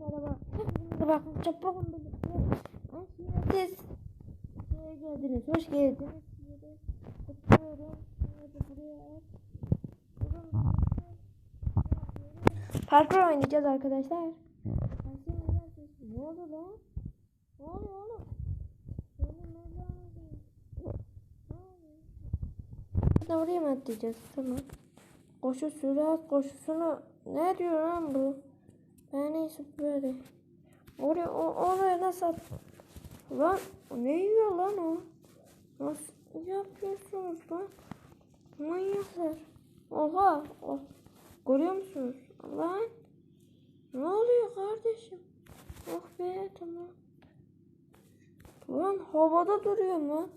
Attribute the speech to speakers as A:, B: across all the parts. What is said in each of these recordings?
A: merhaba. Bakın çabuk birlikte. Siz geldiniz. Hoş geldiniz. Size de kutluyorum. Parkur oynayacağız arkadaşlar. Ne oldu lan? Ne oluyor oğlum? Ne oraya mı atlayacağız? Tamam. Koşu sürat koşusunu ne diyor lan bu? Ben neyse böyle. Oraya o, oraya nasıl at? Lan ne yiyor lan o? Nasıl yapıyorsunuz lan? Manyaklar. Oha. Oh. Görüyor musunuz? Lan. Ne oluyor kardeşim? Oh be tamam. Lan havada duruyor lan.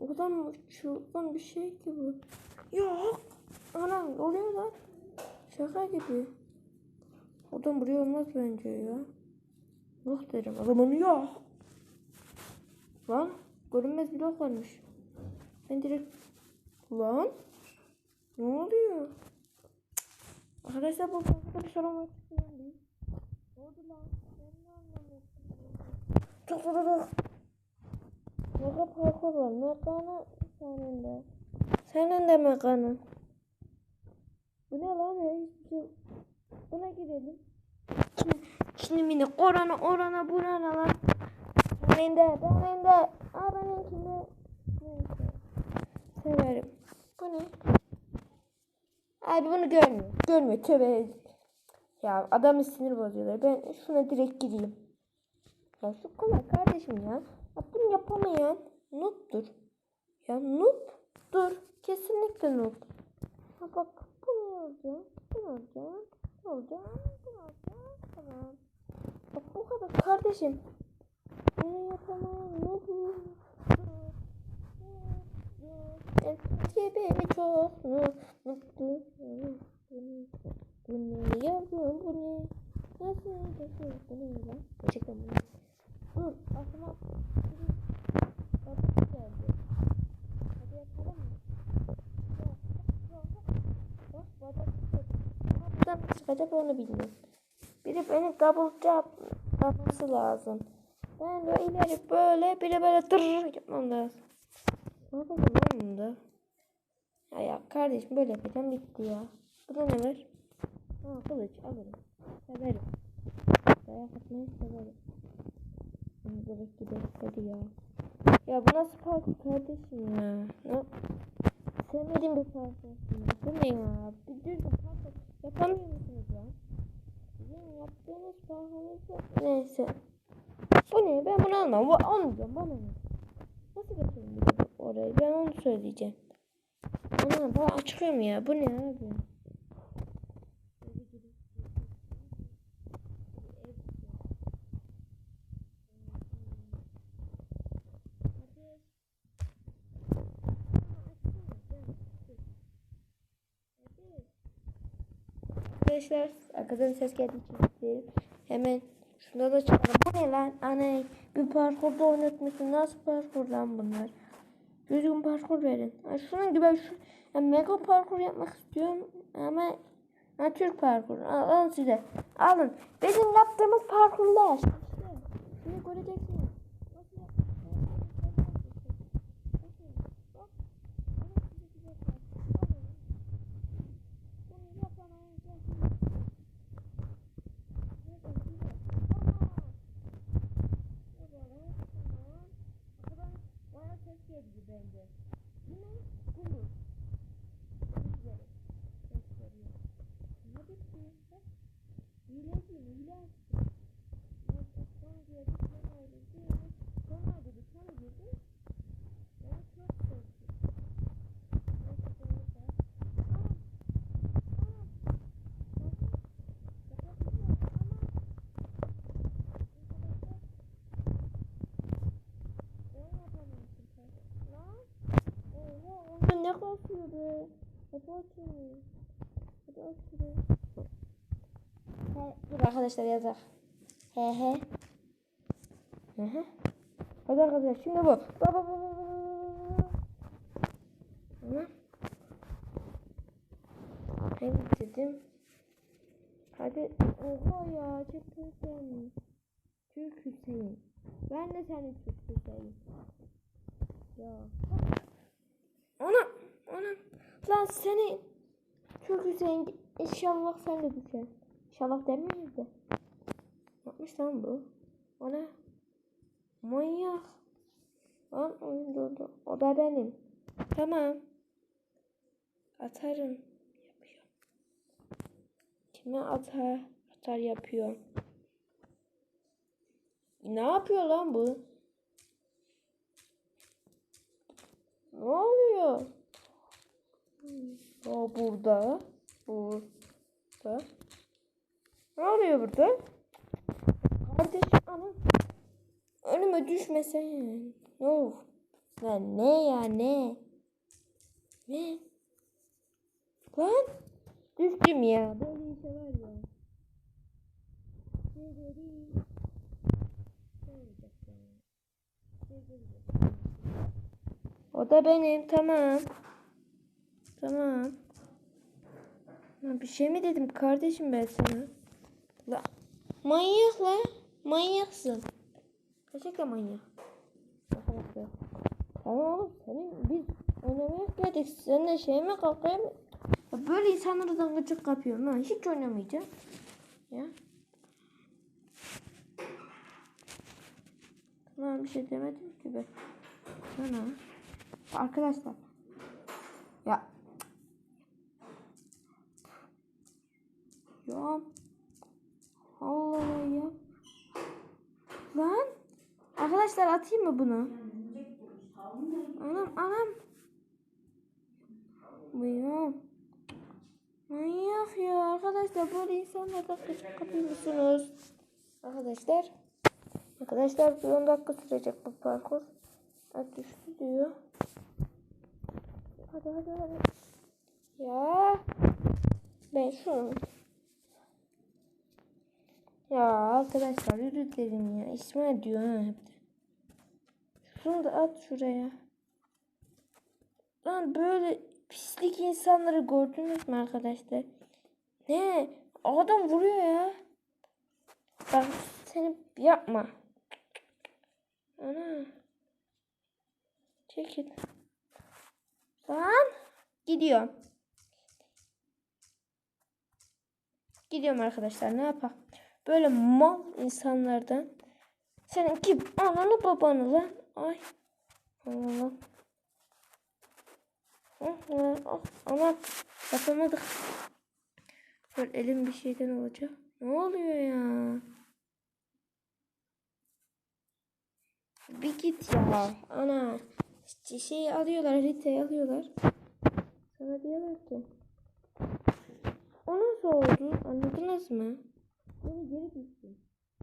A: O kadar mı çılgın bir şey ki bu? Yok. Anam oluyor lan. Şaka gibi. Adam buraya olmaz bence ya. Yok derim. Adamın yok. Lan görünmez blok varmış. Ben direkt lan ne oluyor? Arkadaşlar bu farklı bir sorun var. Ne oldu lan? Ben ne anlamıyorum. Çok çok. Mega parkur var. Mega'nın senin de. Senin de Mega'nın. Bu ne lan? ya? Hiçbir şey. Buna girelim. Şimdi, şimdi mini orana orana burana lan. Benim de benim de. Aa benimkinde. Severim. Bu ne? Abi bunu görmüyor. Görmüyor. Tövbe. Ya adamın sinir bozuyorlar. Ben şuna direkt gireyim. Ya şu kolay kardeşim ya. ya bunu yapamayan noob'dur. Ya noob'dur. Kesinlikle noob. Ha bak bunu alacağım. Bunu alacağım. Alacağım. Bunu alacağım. Tamam. Bak bu kadar kardeşim. Bunu yapamayan noob'dur. Eskisi beni çok mutlu. Bu ne yavrum bu ne? Nasıl nasıl bu ne lan? Gerçekten bu ne? Dur aklıma bir babası geldi. Hadi yapalım mı? Yok, yok, yok. Bak babası geldi. Ama buradan nasıl çıkacak onu bilmiyorum. Biri beni double jump yapması lazım. Ben böyle ileri böyle biri böyle tırr yapmam lazım. Ne yapacağım lan bunda? Ya, ya kardeşim böyle yapacağım bitti ya. Burada ne var? Ha kılıç alırım. Severim. Dayak atmayı severim. Direkt gidelim hadi ya. Ya bu nasıl parkur kardeşim ya? Ne? Sevmediğim bir parkur. Bu ne ya? Bir düz yapamıyor musunuz ya? Sizin yaptığınız parkurunuzda neyse. Bu ne? Ben bunu almam. Bu almayacağım. Bana ne? Nasıl bu- orayı? Ben onu söyleyeceğim. Ana çıkıyor mu ya? Bu ne abi? Arkadaşlar arkadan ses isterim. Hemen şunda da çıkalım. Bu ne lan? Ana bir parkurda oynatmışsın. Nasıl parkur lan bunlar? Düzgün parkur verin. Ha, şunun gibi şu ya mega parkur yapmak istiyorum ama ha, Türk parkur. Al, alın size. Alın. Bizim yaptığımız parkurlar. Şimdi göreceksiniz. Nasıl yaptığımızı. Bak. Alın size size parkur. Alın. Bunu yapamayacağız. Bana ses geldi bence. Yine kumur. Güzel. Ses geliyor. Ne bitti? Bak. Hile değil, hile açtı. Neyse, son girdi, son öyle değil. Son öyle bir son girdi. Ben çok korktum. Neyse, böyle de. Tamam. Tamam. Yapabiliyor. Ama. Arkadaşlar. Ben yapamıyorsun sen. Lan. Oha oyun be. Hadi açın. Hadi açın. He, dur arkadaşlar yazar. He he. Hı hı. Hadi arkadaşlar şimdi bu. Baba baba baba. Hı. Ben bitirdim. Hadi. Oha ya. Çok Hüseyin. Türk Hüseyin. Ben de seni Türk Hüseyin. Ya. Ana. Ana. Lan seni Türk Hüseyin. İnşallah sen de düşer. İnşallah demeyiz de. Yapmış lan bu? Ne? Manyak. Lan oyun durdu. O da benim. Tamam. Atarım. Yapıyor. Kime atar? Atar yapıyor. Ne yapıyor lan bu? Ne oluyor? O burada. Burada. Ne oluyor burada? Kardeşim ana. Önüme düşmesen. Of. Lan ne ya ne? Ne? Lan düştüm ya. Böyle işe var ya. O da benim tamam. Tamam. Ha, bir şey mi dedim kardeşim ben sana? La manyak la. Manyaksın. Gerçekten manyak. Tamam oğlum senin biz oynamaya geldik. Seninle şey mi kalkayım? Ya böyle insanlardan gıcık kapıyorum ha. Hiç oynamayacağım. Ya. Tamam bir şey demedim ki ben. Sana. Arkadaşlar. Ya. Ya. Allah ya. Lan. Arkadaşlar atayım mı bunu? Anam anam. Manyak. Manyak ya arkadaşlar böyle insanlardan kaçıp kapıyor musunuz? Arkadaşlar. Arkadaşlar bir 10 dakika sürecek bu parkur. Ay düştü diyor. Hadi hadi hadi. Ya. Ben şunu. Ya arkadaşlar özür dilerim ya. İsmail diyor ha hep de. Şunu da at şuraya. Lan böyle pislik insanları gördünüz mü arkadaşlar? Ne? Adam vuruyor ya. Bak seni yapma. Ana. Çekil. Lan. Gidiyorum. Gidiyorum arkadaşlar ne yapalım. Böyle mal insanlardan. Seninki ananı babanı lan. Ay. Allah. Oh, oh, oh. Ama yapamadık. Böyle elim bir şeyden olacak. Ne oluyor ya? Bir git ya. Ana. İşte şey alıyorlar, haritayı alıyorlar. Sana diyorlar ki. O nasıl oldu? Anladınız mı? Beni geri düştü.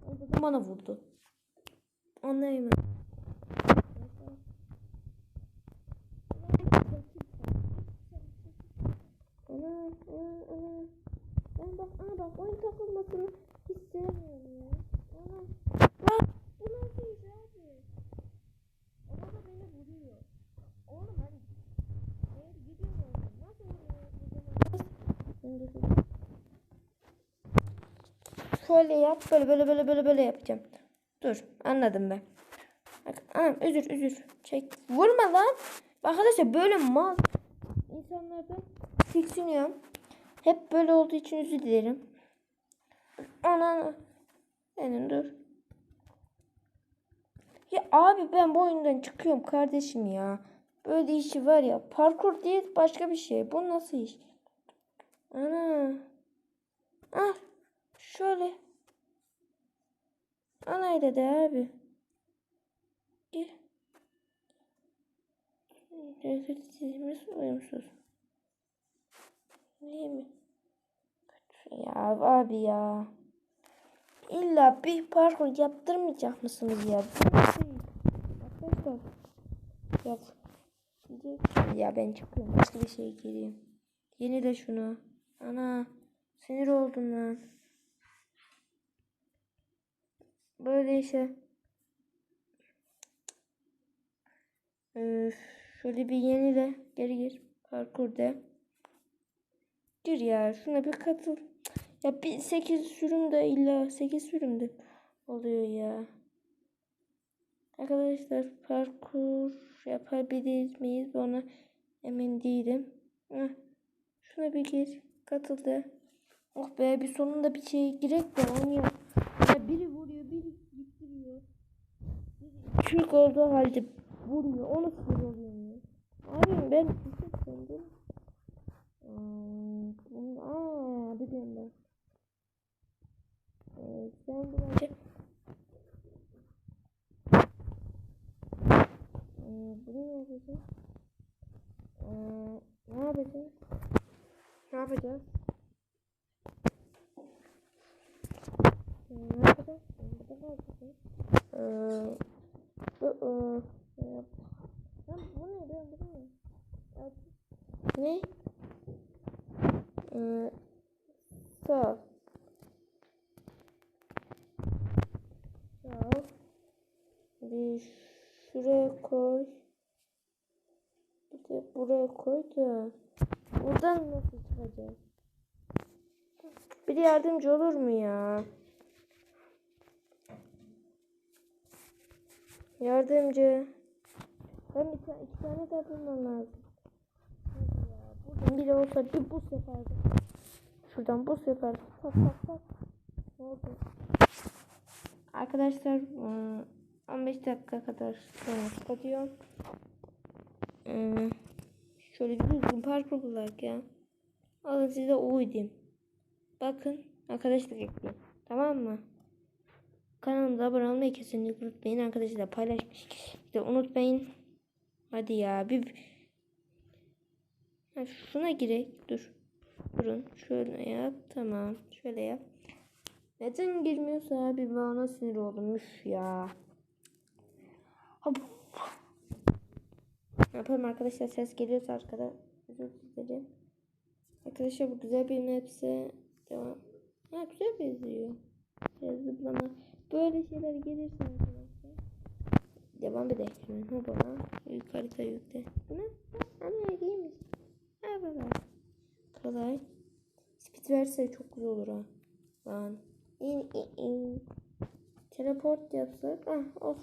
A: O da bana vurdu. Anlayamadım. Ana, ana, ana. Ben bak, ana bak oyun takılmasını hiç sevmiyorum ya. Ana. Lan bu nasıl iş abi? O da beni vuruyor. Oğlum hani eğer gidiyor oğlum nasıl oluyor o zaman? Yap böyle böyle böyle böyle böyle yapacağım. Dur anladım ben. Bak, anam özür özür. Çek. Vurma lan. Arkadaşlar böyle mal insanlardan tiksiniyorum. Hep böyle olduğu için özür dilerim. Ana. Senin dur. Ya abi ben bu oyundan çıkıyorum kardeşim ya. Böyle işi var ya. Parkur değil başka bir şey. Bu nasıl iş? Ana. Ah. Şöyle. Anayla de abi. Gel. Cesaretimiz uyumsuz. Değil mi? Ya abi ya. İlla bir parkur yaptırmayacak mısınız ya? Arkadaşlar. Diyecek- Ya ben çıkıyorum. Başka bir şey gireyim. Yeni de şunu. Ana. Sinir oldum lan. Böyle işte. Şöyle bir yenile. Geri gir. Parkurda. Gir ya. Şuna bir katıl. Ya bir 8 sürümde illa 8 sürümde oluyor ya. Arkadaşlar parkur yapabilir miyiz ona emin değilim. Şuna bir gir. Katıldı. Oh be bir sonunda bir şey girek de oynuyor. Ya biri vuruyor biri gittiriyor. Biri Türk olduğu halde vuruyor. Onu sinir oluyorum ya. Abi ben sandım. Hmm, Aa, biliyorum ben. Ee, bu önce Ee, bunu ne yapacağız? Ee, ne yapacağız? Ne yapacağız? Ee, ne yapacağız? Burada ne yapacağız? Ee, bu, ee, ee, lan bu ne? Ben bu ne? Ne? Ee, sağ. Sağ. Bir şuraya koy. Bir de buraya koy da. Buradan nasıl çıkacağız? Bir yardımcı olur mu ya? Yardımcı. Ben bir tane, iki tane daha bulmam lazım. Buradan biri olsa bir bu sefer de. Şuradan bu sefer de. Tak tak tak. Ne oldu? Arkadaşlar ıı, 15 dakika kadar sonra kapatıyorum. Şöyle bir düzgün parkur bularak ya. Alın size uydum. Bakın arkadaşlar ekleyin. Tamam mı? Kanalımıza abone olmayı kesinlikle unutmayın. Arkadaşlar paylaşmış. İşte unutmayın. Hadi ya bir ha, şuna girek. Dur. Durun. Şöyle yap. Tamam. Şöyle yap. Neden girmiyorsa abi ben ona sinir oldum. Üf ya. Hop. Yapalım arkadaşlar ses geliyorsa arkada. Özür dilerim. Arkadaşlar bu güzel bir hepsi devam. Ha güzel benziyor. Biraz zıplama. Böyle şeyler gelirse arkadaşlar. Devam edelim. Ha bana. Harita yükle. Bu ne? Anne değilmiş. Ha baba. Kolay. Speed verse çok güzel olur ha. Lan. İn, in, in. Teleport yapsak. Ah of.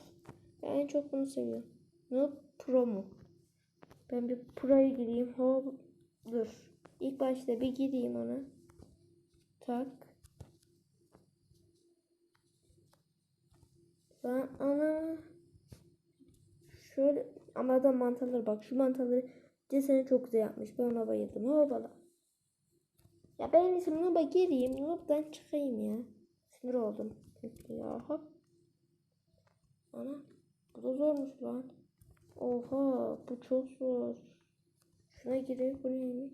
A: Ben en çok bunu seviyorum. Noob Pro mu? Ben bir Pro'ya gireyim. Hop. Dur. İlk başta bir gireyim ona. Tak. Ben ana. Şöyle ama da mantarlar bak şu mantarları deseni çok güzel yapmış. Ben ona bayıldım. Hopala. Ya ben şimdi Noob'a gireyim. Noob'dan çıkayım ya. Sinir oldum. Ya hop. Ana. Bu da zormuş lan. Oha bu çok zor. Şuna girelim bu neymiş?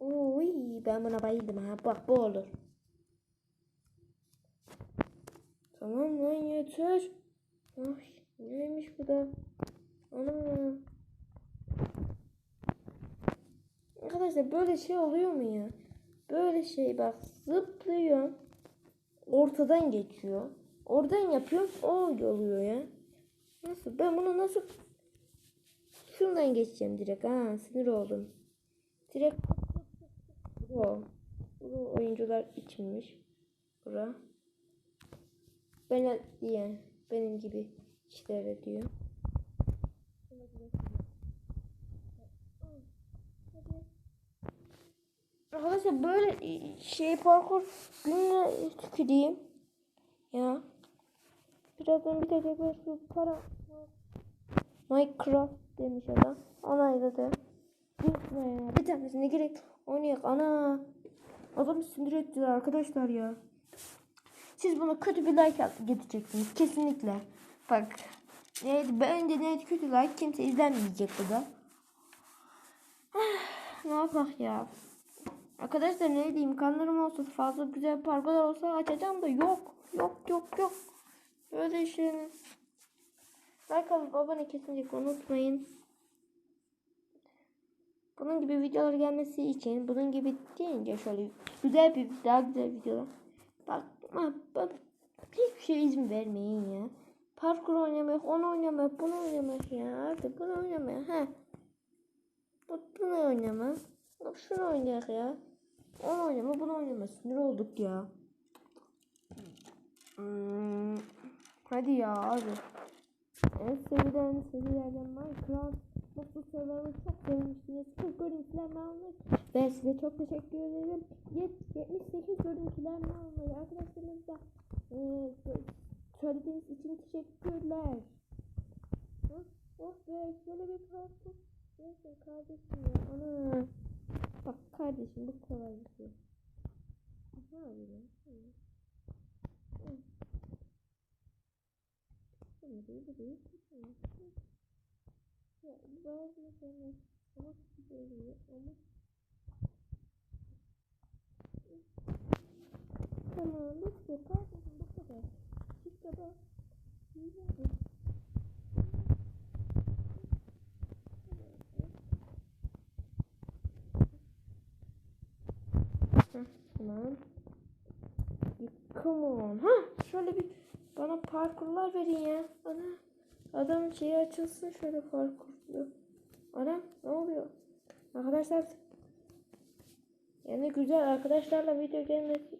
A: Uy ben buna bayıldım ha. Bak bu olur. Tamam lan yeter. Ay neymiş bu da? Ana. Arkadaşlar böyle şey oluyor mu ya? Böyle şey bak zıplıyor. Ortadan geçiyor. Oradan yapıyorum o oluyor ya. Nasıl? Ben bunu nasıl şundan geçeceğim direkt. Ha sinir oldum. Direkt bu. Bu oyuncular içinmiş. Bura. Ben diye benim gibi işlere diyor. Arkadaşlar böyle şey parkur gününe tüküreyim. Ya. Birazdan bitecek ve şu para Minecraft demiş adam. Onayladı. Bir, ya, bir tanesine gerek oynayak. Ana. Adamı sinir ettiler arkadaşlar ya. Siz buna kötü bir like getireceksiniz. Kesinlikle. Bak. Neydi? Bence neydi kötü like kimse izlenmeyecek bu da. ne yapak ya. Arkadaşlar ne diyeyim kanlarım olsa fazla güzel parkurlar olsa açacağım da yok. Yok yok yok. Böyle işlerini. Like alıp abone kesinlikle unutmayın. Bunun gibi videolar gelmesi için bunun gibi deyince şöyle güzel bir daha güzel videolar. Bak, bak hiçbir şey izin vermeyin ya. Parkur oynamak, onu oynamak, bunu oynamak ya. Artık bunu oynamak. He. Bu, bunu oynamak. Bak şunu oynayak ya. Onu oynama bunu oynama. Sinir olduk ya. Hmm, hadi ya abi. En sevilen serilerden Minecraft Mutlu Server'ı çok sevmiştiniz. 40 görüntülenme almış. Ve size çok teşekkür ederim. Yet- 78 görüntülenme almayı arkadaşlarınızla e, sö- söylediğiniz için teşekkürler. Oh, oh be şöyle bir parkur. Neyse kardeşim ya. Ana. Bak kardeşim bu kolay bir şey. Ne yapayım? Hı. Değil, bu değil, bu. Ya bazı mesela sana geliyor ama Tamam, bitti. Kardeşim bu kadar. İşte bak. İyi. Heh, Tamam. Come on. Ha, şöyle bir bana parkurlar verin ya. Ana. Adam şeyi açılsın şöyle parkurlu. Ana ne oluyor? Arkadaşlar yani güzel arkadaşlarla video gelmesi.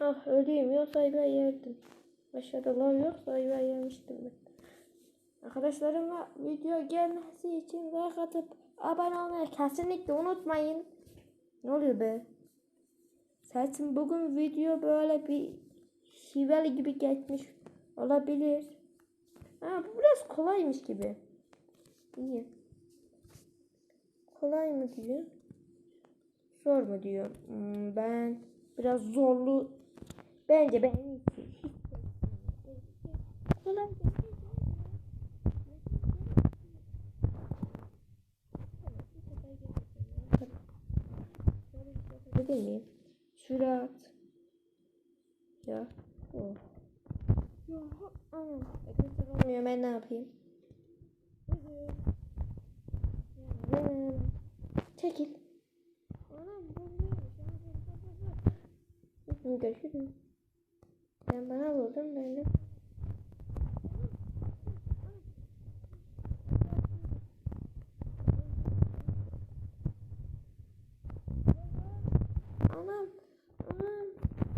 A: Ah öleyim yoksa ben yerdim. Aşağıda lav yoksa ben yemiştim ben. Arkadaşlarımla video gelmesi için like atıp abone olmayı kesinlikle unutmayın. Ne oluyor be? Zaten bugün video böyle bir şiveli gibi geçmiş olabilir. Ha, bu biraz kolaymış gibi. İyi. Kolay mı diyor? Zor mu diyor? Hmm, ben biraz zorlu. Bence ben. Kolay değil. Miyim? Sürat. Ya. Oh. Ya anam. Arkadaşlar olmuyor ben ne yapayım? Çekil. Görüşürüz. Sen bana vurdun ben de. Anam. Anam.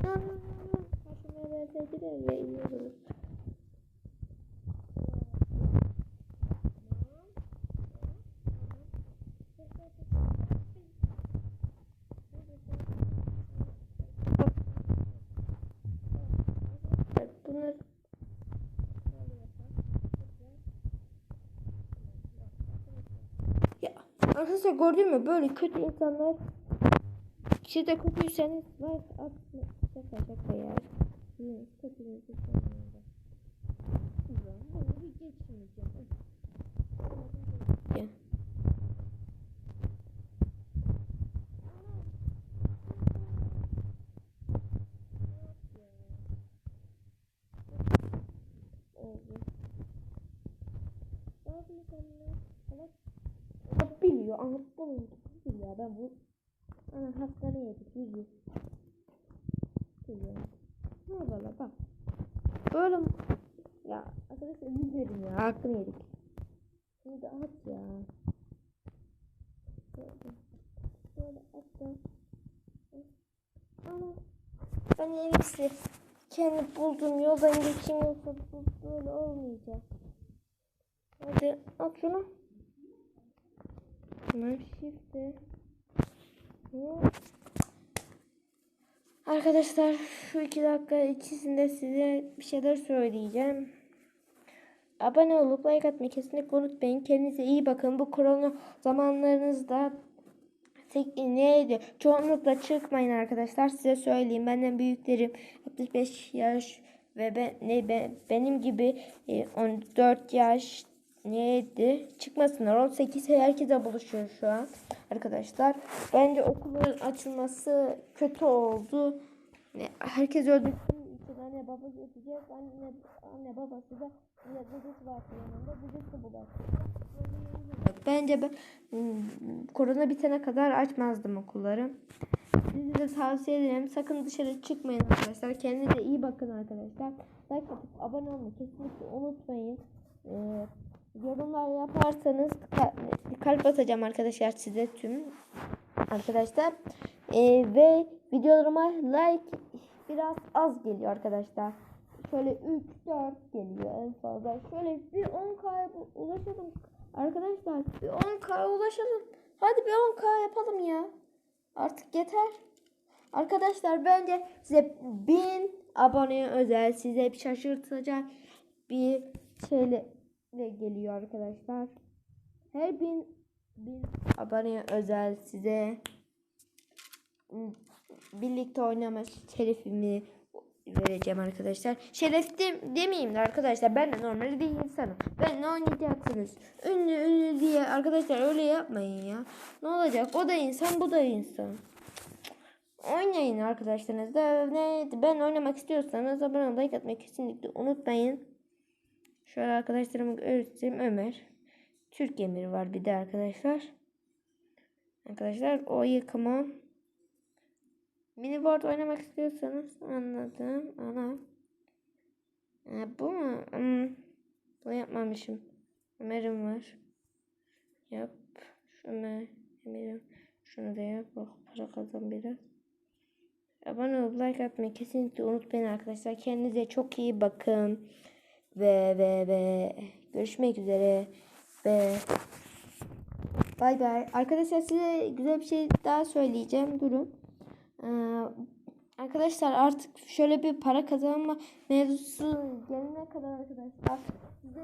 A: Anam. Verseydiler ya iyi olur. Bunlar ya arkadaşlar gördün mü böyle kötü insanlar de kötüyseniz var atma şaka şaka ya ne kötülüğünüzü sevmiyorum ben Ulan bunu bir geçmeyeceğim. Salak biliyor anlattım. Onu biliyor ya ben bu ana hastaneye yedik yüzü biliyor ne valla bak böyle ya arkadaşlar yüz verin ya aklını yedik şunu da at ya şöyle şöyle at da ana ben en iyisi kendi bulduğum yoldan geçeyim yoksa böyle olmayacak. Hadi at şunu. Tamam shift'e. Hop. Arkadaşlar şu iki dakika ikisinde size bir şeyler söyleyeceğim. Abone olup like atmayı kesinlikle unutmayın. Kendinize iyi bakın. Bu korona zamanlarınızda neydi? Çoğunlukla çıkmayın arkadaşlar. Size söyleyeyim. Benden büyüklerim 65 yaş ve ben, ne, be- benim gibi e, 14 yaş neydi? Çıkmasınlar. 18 herkese buluşuyor şu an arkadaşlar. Bence okulların açılması kötü oldu. Herkes öldürsün için anne baba geçecek. Anne, anne babası da yine dedesi var yanında. Dedesi bulaşacak. Bence ben hmm, korona bitene kadar açmazdım okulları. Size de tavsiye ederim. Sakın dışarı çıkmayın arkadaşlar. Kendinize iyi bakın arkadaşlar. Like atıp abone olmayı kesinlikle unutmayın. Ee, yorumlar yaparsanız ka- kalp atacağım arkadaşlar size tüm arkadaşlar. Ee, ve videolarıma like biraz az geliyor arkadaşlar. Şöyle 3 4 geliyor en fazla. Şöyle bir 10k ulaşalım. Arkadaşlar bir 10k ulaşalım. Hadi bir 10k yapalım ya. Artık yeter. Arkadaşlar bence size 1000 aboneye özel size bir şaşırtacak bir şeyle geliyor arkadaşlar. Her bin, bin aboneye özel size birlikte oynama şerefimi vereceğim arkadaşlar. Şeref de, demeyeyim de arkadaşlar. Ben de normal bir insanım. Ben ne oynayacaksınız? Ünlü ünlü diye arkadaşlar öyle yapmayın ya. Ne olacak? O da insan bu da insan. Oynayın arkadaşlarınız da ne ben oynamak istiyorsanız abone olmayı kesinlikle unutmayın. Şöyle arkadaşlarımı göstereyim Ömer. Türk Emir var bir de arkadaşlar. Arkadaşlar o yıkama. Mini board oynamak istiyorsanız anladım. Ana. Ha, bu mu? Hmm. Bunu yapmamışım. Ömer'im var. Yap. Şunu Ömer'im. Şunu da yap. Bak para kazan biraz. Abone olup like atmayı kesinlikle unutmayın arkadaşlar. Kendinize çok iyi bakın. Ve ve ve görüşmek üzere. Ve bay bay. Arkadaşlar size güzel bir şey daha söyleyeceğim. Durun. Ee, arkadaşlar artık şöyle bir para kazanma mevzusu gelene kadar arkadaşlar size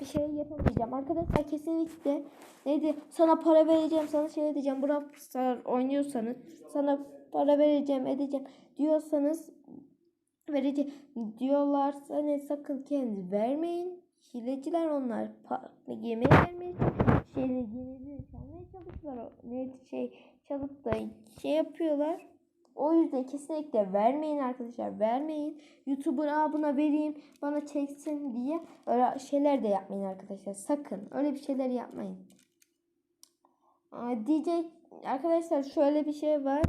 A: bir şey yapamayacağım. Arkadaşlar kesinlikle neydi sana para vereceğim sana şey edeceğim. Brawl Star oynuyorsanız sana para vereceğim edeceğim diyorsanız vereceğim diyorlarsa ne sakın kendiniz vermeyin. Hileciler onlar. Yemeği vermeyin. Şeyleri çalmaya çalışıyorlar. Ne şey çalıp da şey yapıyorlar. O yüzden kesinlikle vermeyin arkadaşlar. Vermeyin. YouTuber Aa, buna vereyim bana çeksin diye öyle şeyler de yapmayın arkadaşlar. Sakın öyle bir şeyler yapmayın. Diyecek arkadaşlar şöyle bir şey var.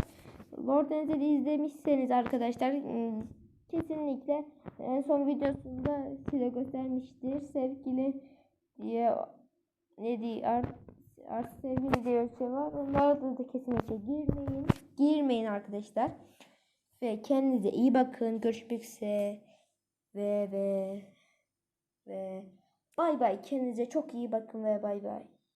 A: Lord Enzel'i izlemişseniz arkadaşlar ıı, kesinlikle en son videosunda size göstermiştir. Sevgili diye ne diye art, art sevgili diye bir şey var. Onlara da kesinlikle girmeyin. Girmeyin arkadaşlar. Ve kendinize iyi bakın. Görüşmek üzere. Ve ve ve bay bay. Kendinize çok iyi bakın ve bay bay.